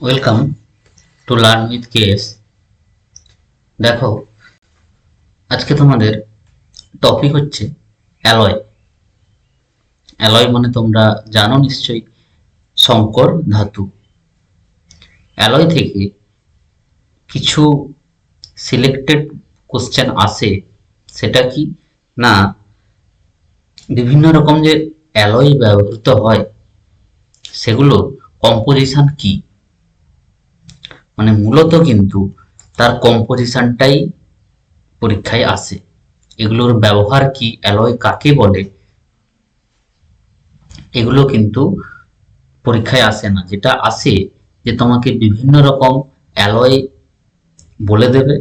Welcome to learn with KS দেখো, আজকে তোমাদের টপিক হচ্ছে অ্যালয়। অ্যালয় মানে তোমরা জানো নিশ্চয়ই সংকর ধাতু। অ্যালয় থেকে কিছু সিলেক্টেড কোশ্চেন আসে, সেটা কি? না, বিভিন্ন রকম যে অ্যালয় ব্যবহৃত হয় সেগুলোর কম্পোজিশন কি? মানে মূলত কিন্তু তার কম্পোজিশনটাই পরীক্ষায় আসে। এগুলোর ব্যবহার কি, অ্যালয় কাকে বলে, এগুলো কিন্তু পরীক্ষায় আসে না। যেটা আসে যে তোমাকে বিভিন্ন রকম অ্যালয় বলে দেবে।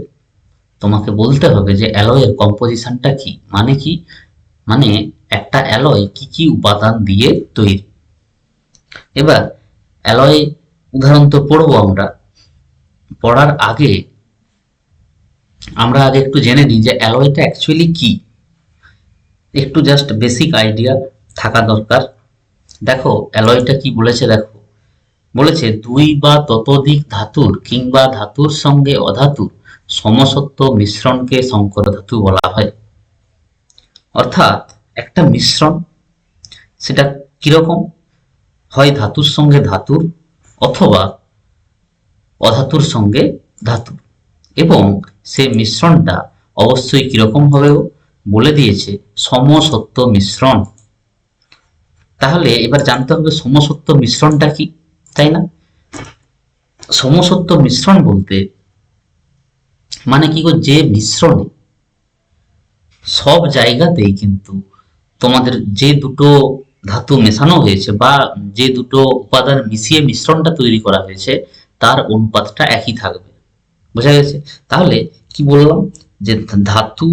তোমাকে বলতে হবে যে অ্যালয়ের কম্পোজিশনটা কি মানে কি মানে একটা অ্যালয় কি কি উপাদান দিয়ে তৈরি। এবার, অ্যালয়, উদাহরণ তো পড়ব আমরা। পড়ার আগে আমরা আগে একটু জেনে নিই যে অ্যালয়টা অ্যাকচুয়ালি কি। একটু জাস্ট বেসিক আইডিয়া থাকা দরকার। দেখো, অ্যালয়টা কি বলেছে দেখো। বলেছে, দুই বা ততোধিক ধাতুর কিংবা ধাতুর সঙ্গে অধাতুর সমসত্ব মিশ্রণকে সংকর ধাতু বলা হয়। অর্থাৎ একটা মিশ্রণ, সেটা কীরকম? হয় ধাতুর সঙ্গে ধাতুর অথবা অধাতুর সঙ্গে ধাতু। এবং সেই মিশ্রণটা অবশ্যই কীরকম হবেও বলে দিয়েছে সমসত্ব মিশ্রণ। তাহলে এবার জানতে হবে সমসত্ব মিশ্রণটা কি, তাই না? সমসত্ব মিশ্রণ বলতে মানে কি গো? যে মিশ্রণে সব জায়গাতেই কিন্তু তোমাদের যে দুটো ধাতু মেশানো হয়েছে বা যে দুটো উপাদান মিশিয়ে মিশ্রণটা তৈরি করা হয়েছে অনুপাতটা একই থাকবে। বোঝা গেছে? তাহলে কি বললাম? যে ধাতু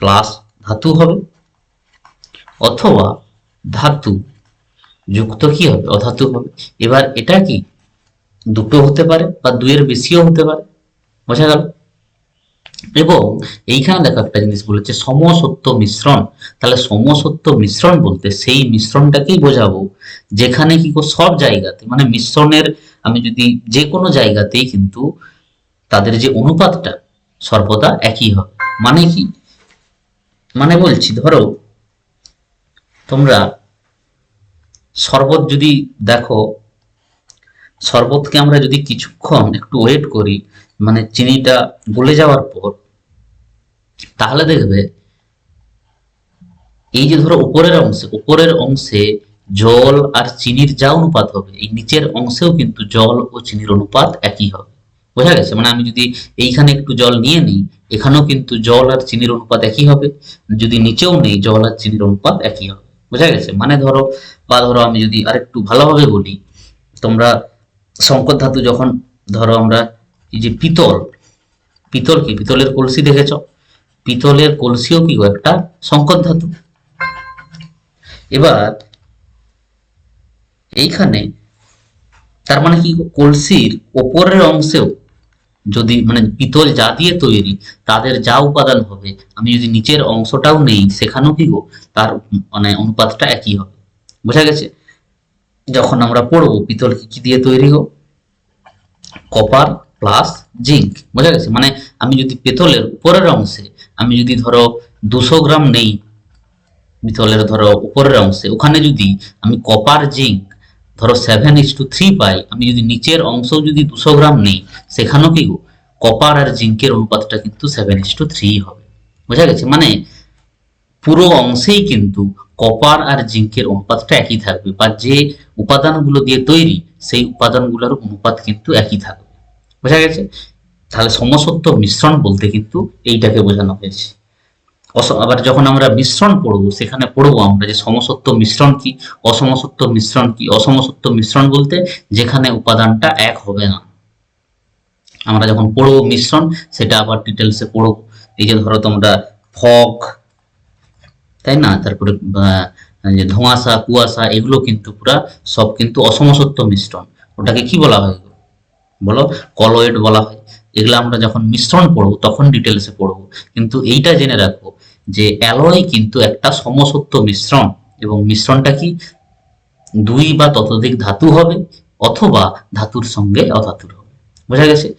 প্লাস ধাতু হবে অথবা ধাতু যুক্ত কি হবে? অধাতু হবে। এবার এটা কি দুটো হতে পারে বা দুইয়ের বেশিও হতে পারে? বোঝা গেল? এবং এইখানে দেখো একটা জিনিস বলেছে সমসত্ব মিশ্রণ। তাহলে সমসত্ব মিশ্রণ বলতে সেই মিশ্রণটাকেই বোঝাবো, যেখানে কি সব জায়গাতে মানে মিশ্রণের, আমি যদি যে কোনো জায়গাতেই কিন্তু তাদের যে অনুপাতটা সর্বদা একই হবে মানে কি? মানে বলছি, ধরো তোমরা শরবত যদি দেখো, শরবতকে আমরা যদি কিছুক্ষণ একটু ওয়েট করি মানে চিনিটা গলে যাওয়ার পর, তাহলে দেখবে এই যে ধরো উপরের অংশে উপরের অংশে জল আর চিনির যা অনুপাত হবে, এই নিচের অংশেও কিন্তু জল ও চিনির অনুপাত একই হবে। বোঝা গেছে? মানে আমি যদি এইখানে একটু জল নিয়ে নিই, এখানেও কিন্তু জল আর চিনির অনুপাত একই হবে। যদি নিচেও নেই, জল আর চিনির অনুপাত একই হবে। বোঝা গেছে? মানে ধরো, বা ধরো আমি যদি আরেকটু ভালোভাবে বলি, তোমরা সংকট ধাতু যখন ধরো আমরা এই যে পিতল পিতল কি? পিতলের কলসি দেখেছ? পিতলের কলসিও কি একটা সংকট ধাতু? এবার এইখানে তার মানে কি কলসির ওপরের অংশেও যদি মানে পিতল যা দিয়ে তৈরি, তাদের যা উপাদান হবে, আমি যদি নিচের অংশটাও নেই, সেখানেও কি গো? তার মানে অনুপাতটা একই হবে। বোঝা গেছে? যখন আমরা পড়ব, পিতল কি দিয়ে তৈরি গো? কপার প্লাস জিঙ্ক বোঝা গেছে? মানে আমি যদি পেতলের উপরের অংশে, আমি যদি ধরো দুশো গ্রাম নেই, পিতলের ধরো উপরের অংশে, ওখানে যদি আমি কপার জিঙ্ক ধরো সেভেন ইস টু থ্রি পাই, আমি যদি নিচের অংশ যদি দুশো গ্রাম নেই, সেখানেও কি কপার আর জিঙ্কের অনুপাতটা কিন্তু সেভেন ইস টু থ্রি হবে। বোঝা গেছে? মানে পুরো অংশেই কিন্তু কপার আর জিঙ্কের অনুপাতটা একই থাকবে, বা যে উপাদানগুলো দিয়ে তৈরি, সেই উপাদানগুলোর অনুপাত কিন্তু একই থাকবে। বোঝা গেছে? তাহলে সমসত্ব মিশ্রণ বলতে কিন্তু এইটাকে বোঝানো হয়েছে। আবার যখন আমরা মিশ্রণ পড়ব, সেখানে পড়ব আমরা যে সমসত্ব মিশ্রণ কি, অসমসত্ব মিশ্রণ কি, অসমসত্ব মিশ্রণ বলতে যেখানে উপাদানটা এক হবে না। আমরা যখন পড়ব মিশ্রণ, সেটা আবার ডিটেলসে পড়ব। এই যে ধরো তোমরা ফগ তাই না? তারপরে যে ধোঁয়াশা, কুয়াশা, এগুলো কিন্তু পুরা সব কিন্তু অসমসত্ব মিশ্রণ। ওটাকে কি বলা হয়? বলো? কলয়েড বলা হয়। এগুলো আমরা যখন মিশ্রণ পড়ব, তখন ডিটেলসে পড়ব। কিন্তু এইটা জেনে রাখব যে অ্যালয় কিন্তু একটা সমসত্ব মিশ্রণ। এবং মিশ্রণটা কি? দুই বা ততোধিক ধাতু হবে অথবা ধাতুর সঙ্গে অধাতুর হবে। বোঝা গেছে?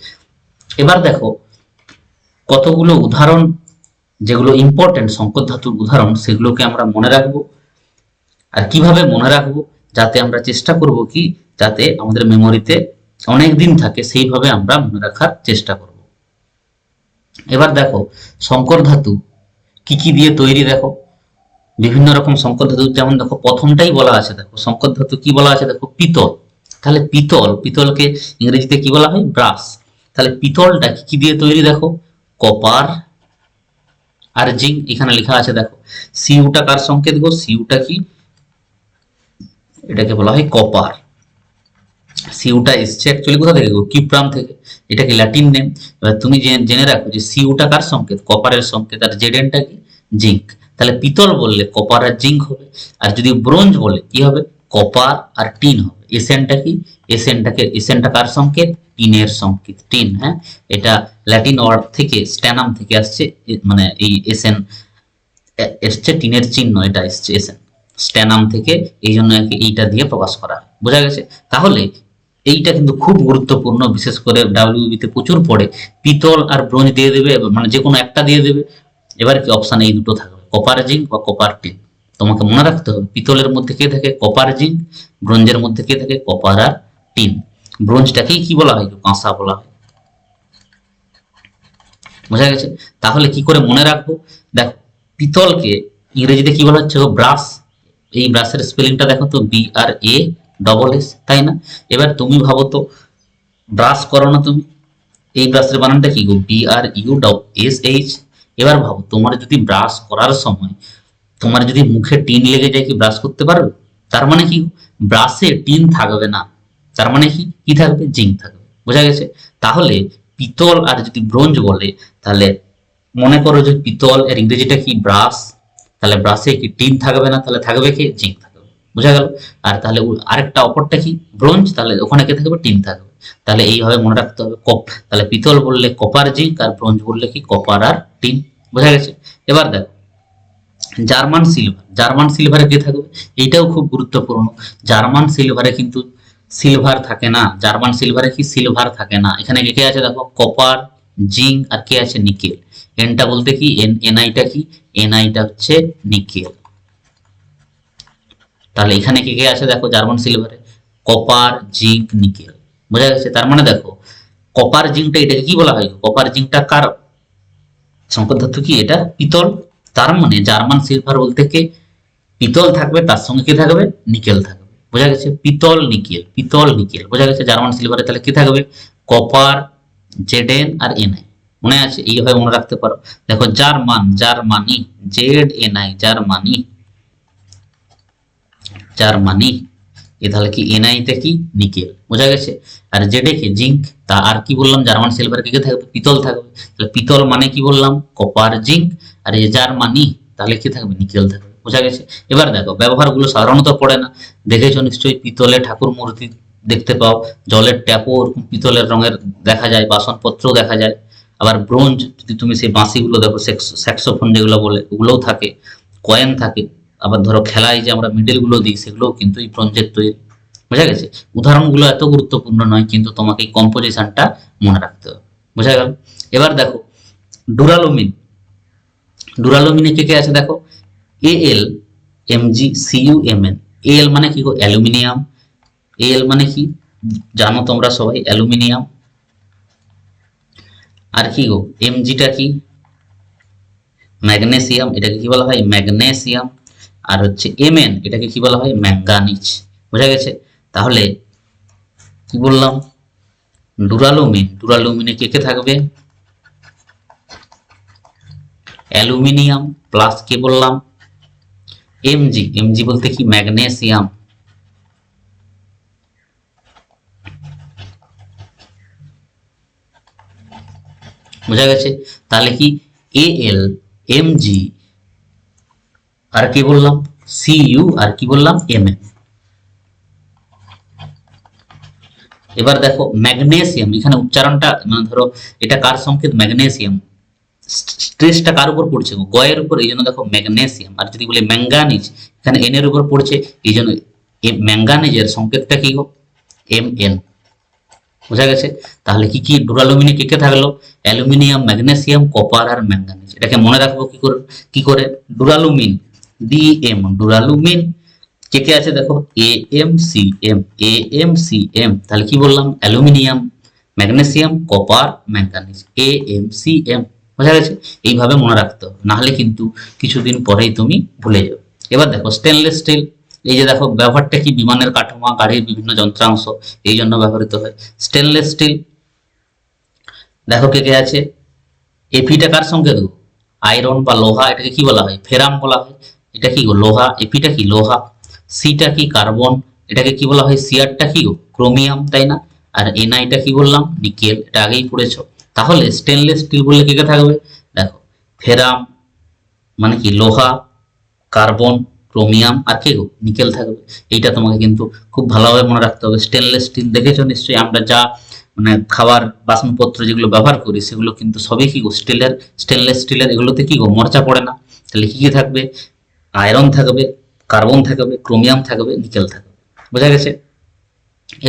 এবার দেখো, কতগুলো উদাহরণ, যেগুলো ইম্পর্টেন্ট সংকট ধাতুর উদাহরণ, সেগুলোকে আমরা মনে রাখব। আর কীভাবে মনে রাখব? যাতে আমরা চেষ্টা করব কি? যাতে আমাদের মেমোরিতে অনেক দিন থাকে, সেইভাবে আমরা মনে রাখার চেষ্টা করব। এবার দেখো সংকর ধাতু কি কি দিয়ে তৈরি দেখো। বিভিন্ন রকম সংকর ধাতু, যেমন দেখো, প্রথমটাই বলা আছে দেখো। সংকর ধাতু কি বলা আছে দেখো? পিতল। তাহলে পিতল, পিতলকে ইংরেজিতে কি বলা হয়? ব্রাস তাহলে পিতলটা কি কি দিয়ে তৈরি দেখো? কপার, আর জিঙ্ক এখানে লেখা আছে দেখো, সিউটা কার সংকেত গো? সিউটা কি? এটাকে বলা হয় কপার। সিউটা এসছে অ্যাকচুয়ালি কোথা থেকে কিপ্রাম থেকে। এটা কি ল্যাটিন নেম এবার তুমি জেনে রাখো যে সিউটা কার সংকেত? কপারের সংকেত। আর জেডেনটা কি? জিঙ্ক। তাহলে পিতল বললে কপার আর জিঙ্ক হবে। আর যদি ব্রোঞ্জ বলে, কি হবে? কপার আর টিন হবে। এসেনটা কি? এসেনটাকে এসেনটা কার সংকেত? টিনের সংকেত। টিন হ্যাঁ? এটা ল্যাটিন ওয়ার্ড থেকে স্ট্যানাম থেকে আসছে। মানে এই এসেন এসছে, টিনের চিহ্ন এটা এসছে এসেন স্ট্যানাম থেকে এই জন্য এইটা দিয়ে প্রকাশ করা বোঝা গেছে? তাহলে এইটা কিন্তু খুব গুরুত্বপূর্ণ, বিশেষ করে ডাব্লিউবিতে প্রচুর পড়ে। পিতল আর ব্রোঞ্জ দিয়ে দেবে মানে যে কোনো একটা দিয়ে দেবে। এবার কি অপশন এই দুটো থাকবে কপার জিঙ্ক বা কপার টিন তোমাকে মনে রাখতে হবে, পিতলের মধ্যে কে থাকে? কপার জিঙ্ক ব্রোঞ্জের মধ্যে কে থাকে? কপার আর টিন ব্রোঞ্জটাকেই কি বলা হয়? কাঁসা বলা হয়। বোঝা গেছে? তাহলে কি করে মনে রাখব? দেখ, পিতলকে ইংরেজিতে কি বলা হচ্ছে? ব্রাশ। এই ব্রাশের স্পেলিংটা দেখো তো B R A double S তাই না? এবার তুমি ভাবো তো ব্রাশ করো না তুমি। এই ব্রাশের বানানটা কি গো? B R U S H এবার ভাবো, তোমার যদি ব্রাশ করার সময়, তোমার যদি মুখে টিন লেগে যায় কি ব্রাশ করতে পারবে? তার মানে কি ব্রাশে টিন থাকবে না। তার মানে কি? কি থাকবে? জিঙ্ক থাকবে। বোঝা গেছে? তাহলে পিতল আর যদি ব্রোঞ্জ বলে, তাহলে মনে করো যে পিতল এর ইংরেজিটা কি ব্রাশ তাহলে ব্রাশে কি টিন থাকবে না? তাহলে থাকবে কি জিঙ্ক বোঝা গেল? আর তাহলে আরেকটা অপরটা কি? ব্রোঞ্জ? তাহলে ওখানে কে থাকবে? টিন থাকবে। তাহলে এইভাবে মনে রাখতে হবে, কপ তাহলে পিতল বললে কপার জিঙ্ক আর ব্রোঞ্জ বললে কি? কপার আর টিন বোঝা গেছে? এবার দেখো, জার্মান সিলভার। জার্মান সিলভারে কে থাকবে? এইটাও খুব গুরুত্বপূর্ণ। জার্মান সিলভারে কিন্তু সিলভার থাকে না। জার্মান সিলভারে কি? সিলভার থাকে না। এখানে কে কে আছে দেখো? কপার, জিঙ্ক, আর কে আছে নিকেল। এনটা বলতে কি? এন এনআইটা কি? এনআইটা হচ্ছে নিকেল। তাহলে এখানে কে কে আছে? দেখো, জার্মান সিলভারে। Copper, zinc, nickel. বোঝা গেছে? তার মানে দেখো, কপার, জিঙ্কটা এটাকে কি বলা হয়? কপার, জিঙ্কটা কার? সংকট ধাতু কি? এটা পিতল। তার মানে জার্মান সিলভার বলতে কে? পিতল থাকবে, তার সঙ্গে কি থাকবে? নিকেল থাকবে। বোঝা গেছে? পিতল, নিকেল পিতল, নিকেল। বোঝা গেছে? জার্মান সিলভারে তাহলে কি থাকবে? কপার জেডেন আর এনআই মনে আছে? এইভাবে মনে রাখতে পারো। দেখো, German, Germany, Z NI Germany. Germany এ তাহলে কি এনআই তে কি? নিকেল। বোঝা গেছে? আর জেডে কি? জিঙ্ক। তা আর কি বললাম? জার্মান সিলভার কি থাকবে, পিতল থাকবে। তাহলে পিতল মানে কি বললাম? Copper zinc. আর এই জার্মানি তাহলে কি থাকবে? নিকেল থাকবে। বোঝা গেছে? এবার দেখো, ব্যবহারগুলো সাধারণত পড়ে না। দেখেছ নিশ্চয়ই? পিতলে ঠাকুর মূর্তি দেখতে পাও। জলের ট্যাপও ওরকম পিতলের রঙের দেখা যায়, বাসনপত্রও দেখা যায়। আবার ব্রোঞ্জ, যদি তুমি সেই বাঁশিগুলো দেখো স্যাক্সোফোন যেগুলো বলে, ওগুলোও থাকে। কয়েন থাকে। আবার ধরো খেলায় যে আমরা মিডলগুলো দিই, সেগুলোও কিন্তু এই ব্রোঞ্জের তৈরি। বোঝা গেছে? উদাহরণগুলো এত গুরুত্বপূর্ণ নয়, কিন্তু তোমাকে এই কম্পোজিশনটা মনে রাখতে হবে। বোঝা গেল? এবার দেখো, ডুরালোমিন। ডুরালোমিনে কে কে আছে দেখো? A L M G C U M N A L মানে কি গো? অ্যালুমিনিয়াম। এল মানে কি? জানো তোমরা সবাই, অ্যালুমিনিয়াম। আর কি গো? এম জিটা কি? ম্যাগনেসিয়াম। এটাকে কি বলা হয়? ম্যাগনেসিয়াম। আর হচ্ছে এমএন এটাকে কি বলা হয়? ম্যাঙ্গানিজ বোঝা গেছে? তাহলে কি বললাম? ডুরালুমিন ডুরালুমিনে কে কে থাকবে? অ্যালুমিনিয়াম প্লাস কে বললাম? এমজি এমজি বলতে কি? ম্যাগনেসিয়াম। বোঝা গেছে? তাহলে কি? এ এল এম জি আর কি বললাম? সি ইউ আর কি বললাম? এম এম এবার দেখো ম্যাগনেসিয়াম এখানে উচ্চারণটা মানে ধরো, এটা কার সংকেত? ম্যাগনেসিয়াম স্ট্রেসটা কার উপর পড়ছে? গয়ের উপর, এই জন্য দেখো ম্যাগনেসিয়াম আর যদি বলে ম্যাঙ্গানিজ এখানে এন এর উপর পড়ছে, এই জন্য ম্যাঙ্গানিজের সংকেতটা কি গো? এম এন বোঝা গেছে? তাহলে কি কি ডুরালুমিনে কে কে থাকল? অ্যালুমিনিয়াম ম্যাগনেসিয়াম কপার আর ম্যাঙ্গানিজ এটাকে মনে রাখব কি করে কি করে? ডুরালুমিন ডি এম ডুরালুমিন কে কে আছে দেখো? A M C M A M C M তাহলে কি বললাম? Aluminium, magnesium, copper manganese A M C M বোঝা গেছে? এইভাবে মনে রাখতে হবে। নাহলে কিন্তু কিছুদিন পরেই তুমি ভুলে যাবে। এবার দেখো স্টেনলেস স্টিল এই যে দেখো, ব্যবহারটা কি? বিমানের কাঠামো, গাড়ির বিভিন্ন যন্ত্রাংশ, এই জন্য ব্যবহৃত হয়। স্টেনলেস স্টিল দেখো কে কে আছে? এপিটা কার সঙ্গে দেবো? আয়রন বা লোহা, এটাকে কি বলা হয়? ফেরাম বলা হয়। এটা কি গো? লোহা? এপিটা কি? লোহা। সিটা কি? কার্বন। এটাকে কি বলা হয়? সিআরটা কি গো? ক্রোমিয়াম, তাই না? আর এনআইটা কি বললাম? নিকেল। এটা আগেই পড়েছো। তাহলে স্টেনলেস স্টিল বললে কে কে থাকবে? দেখো, ফেরাম মানে কি? লোহা, কার্বন, ক্রোমিয়াম আর কে গো? নিকেল থাকবে। এইটা তোমাকে কিন্তু খুব ভালোভাবে মনে রাখতে হবে। স্টেনলেস স্টিল দেখেছ নিশ্চয়ই? আমরা যা মানে খাবার, বাসনপত্র যেগুলো ব্যবহার করি, সেগুলো কিন্তু সবই কি গো? স্টিলের স্টেনলেস স্টিলের এগুলোতে কি গো? মরচা পড়ে না। তাহলে কি কি থাকবে? আয়রন থাকবে, কার্বন থাকবে, ক্রোমিয়াম থাকবে, নিকেল থাকবে। বোঝা গেছে?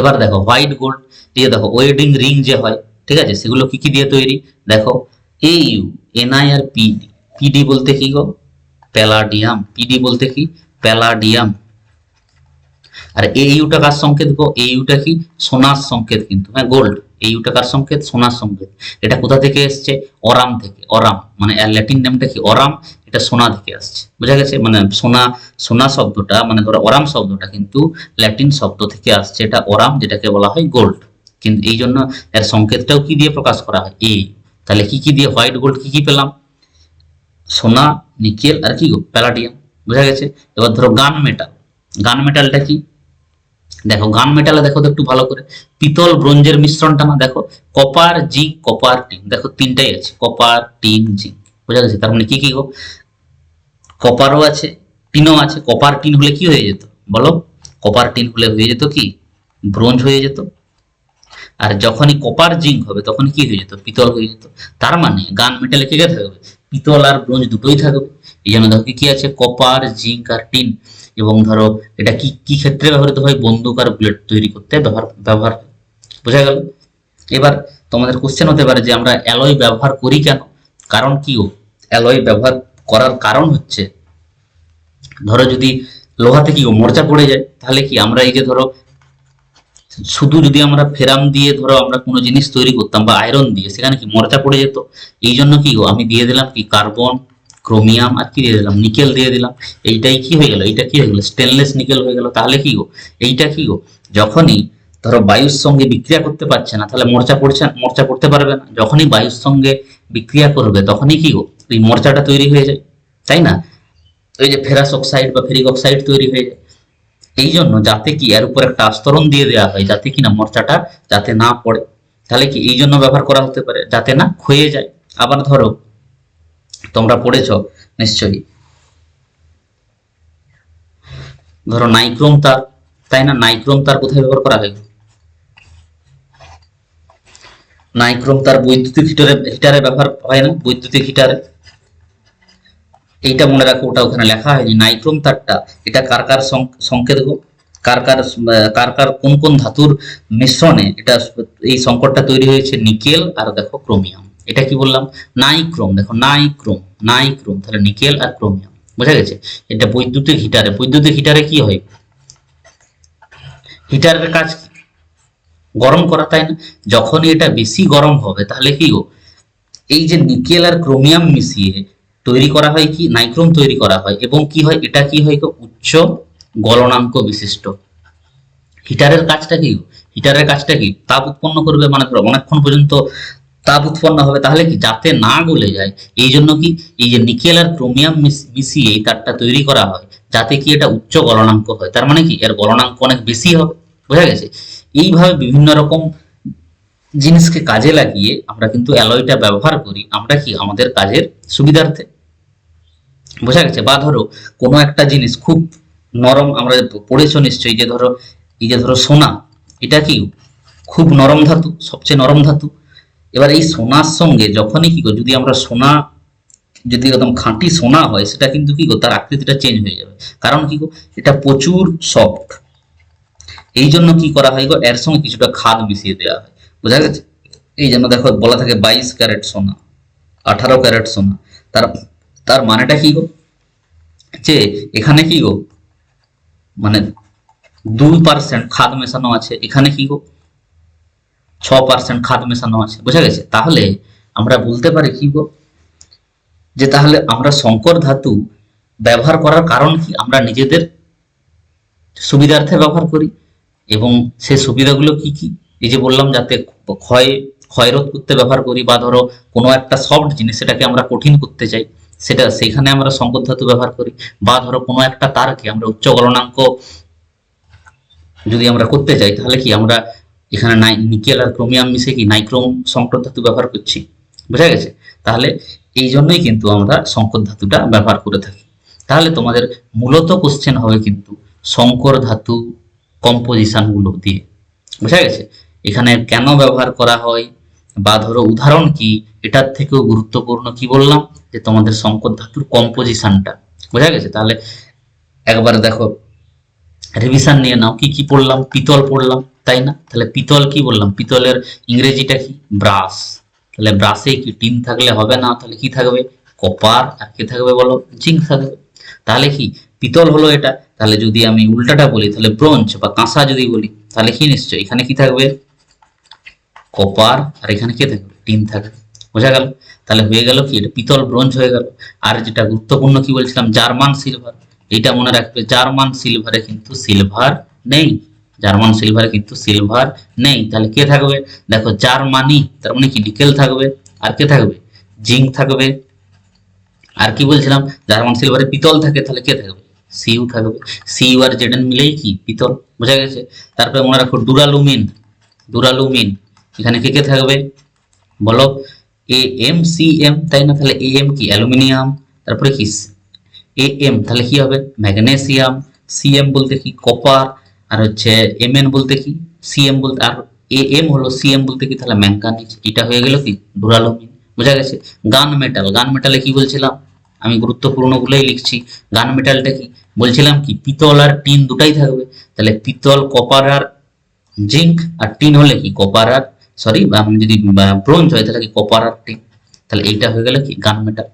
এবার দেখো, হোয়াইট গোল্ড দিয়ে দেখো, ওয়েডিং রিং যে হয়, ঠিক আছে? সেগুলো কি কি দিয়ে তৈরি? দেখো এ ইউ এনআই আর পিডি পিডি বলতে কি গো? প্যালাডিয়াম পিডি বলতে কি? প্যালাডিয়াম আর এই ইউটা কার সংকেত গো? এই ইউটা কি? সোনার সংকেত কিন্তু হ্যাঁ গোল্ড এই ইউটা কার সংকেত? সোনার সংকেত। এটা কোথা থেকে এসছে? অরাম থেকে। অরাম। মানে ল্যাটিন নামটা কি? অরাম। এটা সোনা থেকে আসছে। বোঝা গেছে? মানে সোনা সোনা শব্দটা মানে ধরো অরাম শব্দটা কিন্তু ল্যাটিন শব্দ থেকে আসছে। এটা অরাম, যেটাকে বলা হয় গোল্ড। কিন্তু এই জন্য এর সংকেতটাও কি দিয়ে প্রকাশ করা হয়? এই তাহলে কি কি দিয়ে হোয়াইট গোল্ড কি কি পেলাম? সোনা, নিকেল আর কি প্যালাডিয়াম বোঝা গেছে? এবার ধরো গান মেটাল। গান মেটালটা কি? দেখো, গান মেটালে দেখো তো একটু ভালো করে। পিতল ব্রোঞ্জের মিশ্রণটা না দেখো, কপার জিঙ্ক কপার টিন। দেখো, তিনটাই আছে, কপার, টিন জিঙ্ক বোঝা গেছে? তার মানে কি কি গো? কপারও আছে, টিনও আছে। কপার টিন হলে কি হয়ে যেত? বলো? কপার টিন হলে হয়ে যেত কি? ব্রোঞ্জ হয়ে যেত। আর যখনই কপার জিঙ্ক হবে তখন কি হয়ে যেত? পিতল হয়ে যেত। তার মানে গান মেটালে কে থাকবে পিতল আর ব্রোঞ্জ দুটোই থাকবে এই জন্য দেখো কি আছে? কপার, জিঙ্ক আর টিন। এবং ধরো, এটা কি কি ক্ষেত্রে ব্যবহৃত হয়? বন্দুক আর বুলেট তৈরি করতে ব্যবহার ব্যবহার বোঝা গেল? এবার তোমাদের কোশ্চেন হতে পারে যে আমরা অ্যালয় ব্যবহার করি কেন? কারণ কি ও? অ্যালয় ব্যবহার করার কারণ হচ্ছে, ধরো যদি লোহাতে কি মরচা পড়ে যায়, তাহলে কি আমরা এই যে ধরো শুধু যদি আমরা ফেরাম দিয়ে ধরো আমরা কোনো জিনিস তৈরি করতাম বা আয়রন দিয়ে, সেখানে কি মরচা পড়ে যেত? এই জন্য কি আমি দিয়ে দিলাম কি কার্বন ক্রোমিয়াম আর কি দিয়ে দিলাম? নিকেল দিয়ে দিলাম। এইটাই কি হয়ে গেল? এইটা কি হয়ে গেল? স্টেনলেস নিকেল হয়ে গেল। তাহলে কি গো? এইটা কি গো? যখনই ধরো বায়ুর সঙ্গে বিক্রিয়া করতে পারছে না, তাহলে মোর্চা পড়ছে, মোর্চা পড়তে পারবে না। যখনই বায়ুর সঙ্গে বিক্রিয়া করবে, তখনই কি গো? এই মোর্চাটা তৈরি হয়ে যায়। তাই না? ওই যে ফেরাস অক্সাইড বা ফেরিক অক্সাইড তৈরি হয়ে যায়। এই জন্য যাতে কি এর উপর একটা আস্তরণ দিয়ে দেওয়া হয়, যাতে কি না মোর্চাটা যাতে না পড়ে। তাহলে কি এই জন্য ব্যবহার করা হতে পারে? যাতে না ক্ষয়ে যায়। আবার ধরো, তোমরা পড়েছ, নিশ্চয়ই। ধরো নাইক্রোম তার, তাই না? নাইক্রোম তার কোথায় ব্যবহার করা হয়? নাইক্রোম তার বৈদ্যুতিক হিটারে হিটারে ব্যবহার হয় না? বৈদ্যুতিক হিটারে। এইটা মনে রাখো, ওটা ওখানে লেখা হয়নি। নাইক্রোম তারটা, এটা কার কার সংকেত কার কার কার কার কোন কোন ধাতুর মিশ্রণে এটা এই সংকটটা তৈরি হয়েছে নিকেল আর দেখো ক্রোমিয়াম। এটা কি বললাম? নাইক্রোম, দেখো নাইক্রোম নাইক্রোম, তাহলে নিকেল আর ক্রোমিয়াম। বোঝা গেছে? এটা বৈদ্যুতিক হিটারে বৈদ্যুতিক হিটারে কি হয়? হিটারের কাজ গরম করা, তাই না? যখনই এটা বেশি গরম হবে, তাহলে কি গো? এই যে নিকেল আর ক্রোমিয়াম মিশিয়ে তৈরি করা হয় কি? নাইক্রোম তৈরি করা হয়। এবং কি হয়? এটা কি হয়? উচ্চ গলনাঙ্ক বিশিষ্ট। হিটারের কাজটা কি? হিটারের কাজটা কি? তাপ উৎপন্ন করবে মানে ধরো, অনেকক্ষণ পর্যন্ত তাপ উৎপন্ন হবে। তাহলে কি? যাতে না গলে যায়। এই জন্য কি? এই যে নিকেল আর ক্রোমিয়াম মিশ- মিশিয়ে এই তারটা তৈরি করা হয়। যাতে কি এটা উচ্চ গলনাঙ্ক হয়। তার মানে কি? এর গলনাঙ্ক অনেক বেশি হবে। বোঝা গেছে? এইভাবে বিভিন্ন রকম জিনিসকে কাজে লাগিয়ে আমরা কিন্তু অ্যালয়টা ব্যবহার করি। আমরা কি? আমাদের কাজের সুবিধার্থে। বোঝা গেছে? বা ধরো, কোনো একটা জিনিস খুব নরম, আমরা পড়েছো নিশ্চয়ই, যে ধরো, এই যে ধরো সোনা, এটা কি খুব নরম ধাতু, সবচেয়ে নরম ধাতু? এবার এই সোনার সঙ্গে যখনই কি যদি আমরা সোনা, যদি একদম খাঁটি সোনা হয়, সেটা কিন্তু কি গো, তার আকৃতিটা চেঞ্জ হয়ে যাবে। কারণ কি গো, এটা প্রচুর সফট এই জন্য কি করা হয় গো, এর সঙ্গে কিছুটা খাদ মিশিয়ে দেওয়া হয়। বোঝা গেছে? এই জন্য দেখো, বলা থাকে বাইশ ক্যারেট সোনা, আঠারো ক্যারেট সোনা, তার তার মানেটা কি গো? যে এখানে কি গো? মানে দুই পার্সেন্ট খাদ মেশানো আছে, এখানে কি গো? ছ পার্সেন্ট খাদ মেশানো আছে, বোঝা গেছে? তাহলে আমরা বলতে পারি কি গো? যে তাহলে আমরা সংকর ধাতু ব্যবহার করার কারণ কি? আমরা নিজেদের সুবিধার্থে ব্যবহার করি এবং সেই সুবিধাগুলো কি কি? এই যে বললাম, যাতে ক্ষয়, ক্ষয়রোধ করতে ব্যবহার করি বা ধরো কোনো একটা সফট জিনিস, সেটাকে আমরা কঠিন করতে চাই। সেটা সেখানে আমরা সংকর ধাতু ব্যবহার করি। বা ধরো কোনো একটা তারকে আমরা উচ্চ গলনাঙ্ক যদি আমরা করতে চাই তাহলে কি আমরা এখানে নিকেল আর ক্রোমিয়াম মিশে কি নাইক্রোম সংকর ধাতু ব্যবহার করছি? বোঝা গেছে? তাহলে এই জন্যই কিন্তু আমরা সংকর ধাতুটা ব্যবহার করে থাকি। তাহলে তোমাদের মূলত কোশ্চেন হবে কিন্তু সংকর ধাতু কম্পোজিশনগুলো দিয়ে। বোঝা গেছে? এখানে কেন ব্যবহার করা হয়? বা ধরো উদাহরণ কি? এটার থেকেও গুরুত্বপূর্ণ কি বললাম? যে তোমাদের সংকর ধাতুর কম্পোজিশনটা বোঝা গেছে? তাহলে একবার দেখো রিভিশন নিয়ে নাও। কি কি পড়লাম? পিতল পড়লাম, তাই না? তাহলে পিতল কি বললাম? পিতলের ইংরেজিটা কি? ব্রাশ। তাহলে ব্রাশে কি টিন থাকলে হবে না? তাহলে কি থাকবে? কপার। আর কি থাকবে বলো? জিঙ্ক থাকবে। তাহলে কি? পিতল হলো এটা। তাহলে যদি আমি উল্টাটা বলি, তাহলে ব্রোঞ্জ বা কাঁসা যদি বলি, তাহলে কি নিশ্চয় এখানে কি থাকবে? কপার আর এখানে কে থাকবে? টিন থাকবে। বোঝা গেল? তাহলে হয়ে গেল কি? এটা পিতল ব্রোঞ্জ হয়ে গেল। আর যেটা গুরুত্বপূর্ণ কি বলছিলাম? German silver. এটা মনে রাখবে, জার্মান সিলভারে কিন্তু সিলভার নেই। জার্মান সিলভারে কিন্তু সিলভার নেই। তাহলে কে থাকবে? দেখো, জার্মানি, তার মানে কি? নিকেল থাকবে। আর কে থাকবে? জিঙ্ক থাকবে। আর কি বলছিলাম? জার্মান সিলভারে পিতল থাকে, তাহলে কে থাকবে? সিইউ থাকবে। সিইউ আর জেডেন মিলেই কি? পিতল। বোঝা গেছে? তারপরে মনে রাখো, ডুরালুমিন। ডুরালুমিন। এখানে কে কে থাকবে? বলো এ এম সি এম তাই না? তাহলে এ এম কি? অ্যালুমিনিয়াম, তারপরে কি এ এম তাহলে কি হবে? ম্যাগনেসিয়াম সি এম বলতে কি? কপার, আর হচ্ছে এম এন বলতে কি? সি এম বলতে, আর এ এম হলো সি এম বলতে কি? তাহলে ম্যাঙ্গানিজ এটা হয়ে গেল কি? ডুরালুমিন বোঝা গেছে? গান মেটাল, গান মেটালে কি বলছিলাম? আমি গুরুত্বপূর্ণ গুলোই লিখছি। গান মেটালটা কি? বলছিলাম কি? পিতল আর টিন দুটাই থাকবে। তাহলে পিতল, কপার আর জিঙ্ক, আর টিন হলে কি? কপার আর সরি যদি ব্রোঞ্জ হয়, তাহলে কি কপার আর টিন তাহলে এইটা হয়ে গেল কি? গান মেটাল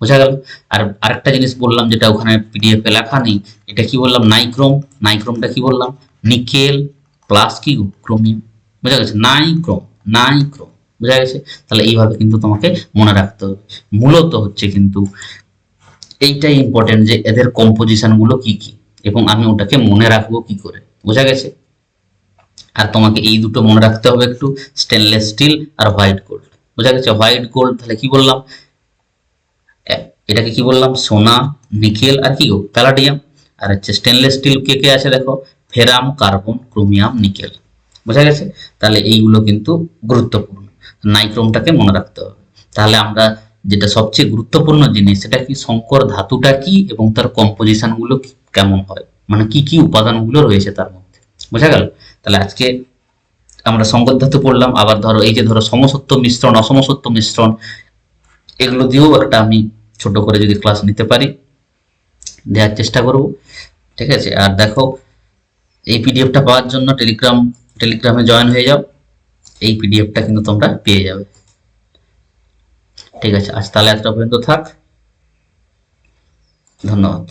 বোঝা গেল? আর আরেকটা জিনিস বললাম যেটা ওখানে পিডিএফ এ লেখা নেই, এটা কি বললাম? নাইক্রোম নাইক্রোমটা কি বললাম? নিকেল প্লাস কি ক্রোমিয়াম বোঝা গেছে? নাইক্রোম নাইক্রোম বোঝা গেছে? তাহলে এইভাবে কিন্তু তোমাকে মনে রাখতে হবে। মূলত হচ্ছে কিন্তু এইটাই ইম্পর্টেন্ট যে এদের কম্পোজিশনগুলো কি কি? এবং আমি ওটাকে মনে রাখব কি করে? বোঝা গেছে? আর তোমাকে এই দুটো মনে রাখতে হবে একটু স্টেনলেস স্টিল আর হোয়াইট গোল্ড বোঝা গেছে? হোয়াইট গোল্ড তাহলে কি বললাম? এটাকে কি বললাম? সোনা, নিকেল আর কি প্যালাডিয়াম আর হচ্ছে স্টেনলেস স্টিল কে কে আছে দেখো? Ferrum, carbon, chromium, nickel. বোঝা গেছে? তাহলে এইগুলো কিন্তু গুরুত্বপূর্ণ। নাইক্রোমটাকে মনে রাখতে হবে। তাহলে আমরা যেটা সবচেয়ে গুরুত্বপূর্ণ জিনিস, সেটা কি? সংকর ধাতুটা কি এবং তার কম্পোজিশনগুলো কেমন হয়? মানে কি কি উপাদানগুলো রয়েছে তার মধ্যে? বোঝা গেল? তাহলে আজকে আমরা সংকর ধাতু পড়লাম, আবার ধরো এই যে ধরো সমসত্ব মিশ্রণ, অসমসত্ব মিশ্রণ, এগুলো দিয়েও একটা আমি ছোট করে যদি ক্লাস নিতে পারি, দেওয়ার চেষ্টা করব, ঠিক আছে? আর দেখো, এই পিডিএফটা পাওয়ার জন্য টেলিগ্রাম টেলিগ্রামে জয়েন হয়ে যাও, এই পিডিএফটা কিন্তু তোমরা পেয়ে যাবে। ঠিক আছে? আজ তাহলে এতটা পর্যন্ত থাক। ধন্যবাদ।